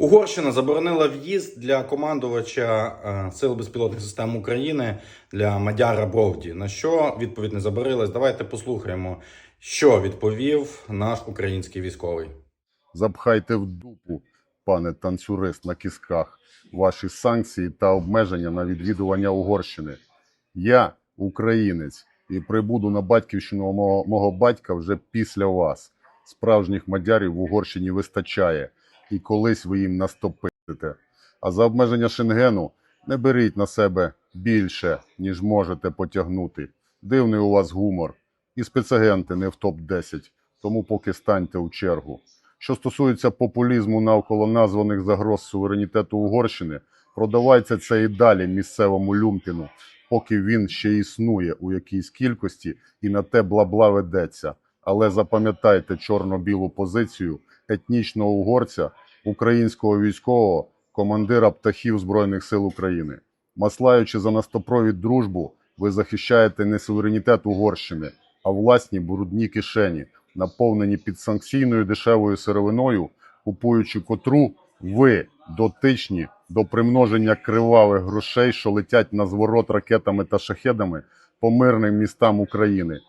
Угорщина заборонила в'їзд для командувача е, Сил безпілотних систем України для Мадяра Бровді. На що відповідь не заборилась? Давайте послухаємо, що відповів наш український військовий. Запхайте в дупу, пане танцюрист на кістках, ваші санкції та обмеження на відвідування Угорщини. Я українець і прибуду на батьківщину мого, мого батька вже після вас. Справжніх мадярів в Угорщині вистачає, і колись ви їм настопите. А за обмеження Шенгену не беріть на себе більше, ніж можете потягнути. Дивний у вас гумор. І спецагенти не в топ-10, тому поки станьте у чергу. Що стосується популізму навколо названих загроз суверенітету Угорщини, продавайте це і далі місцевому люмпіну, поки він ще існує у якійсь кількості і на те бла-бла ведеться. Але запам'ятайте чорно-білу позицію етнічного угорця, українського військового, командира птахів Збройних сил України. Маслаючи за настопровід дружбу, ви захищаєте не суверенітет Угорщини, а власні брудні кишені, наповнені підсанкційною дешевою сировиною, купуючи котру ви дотичні до примноження кривавих грошей, що летять на зворот ракетами та шахедами по мирним містам України.